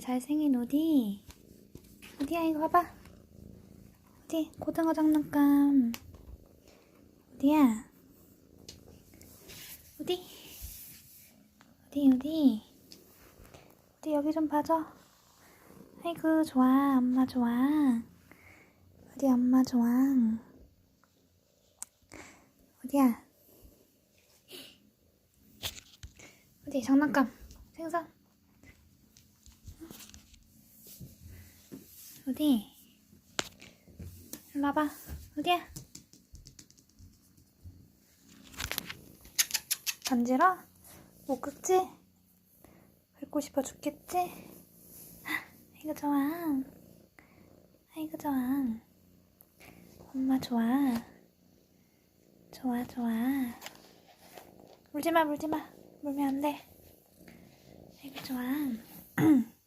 잘생긴 어디? 어디야 이거 봐봐. 어디 고등어 장난감. 어디야? 어디? 어디 어디? 어디 여기 좀 봐줘. 아이고 좋아 엄마 좋아. 어디 엄마 좋아. 어디야? 어디 장난감 생선 어디? 일로 와봐. 어디야? 간지러? 못 긁지? 긁고 싶어 죽겠지? 아이고 좋아. 아이고 좋아. 엄마 좋아. 좋아 좋아. 물지마 물지마. 물면 안 돼. 아이고 좋아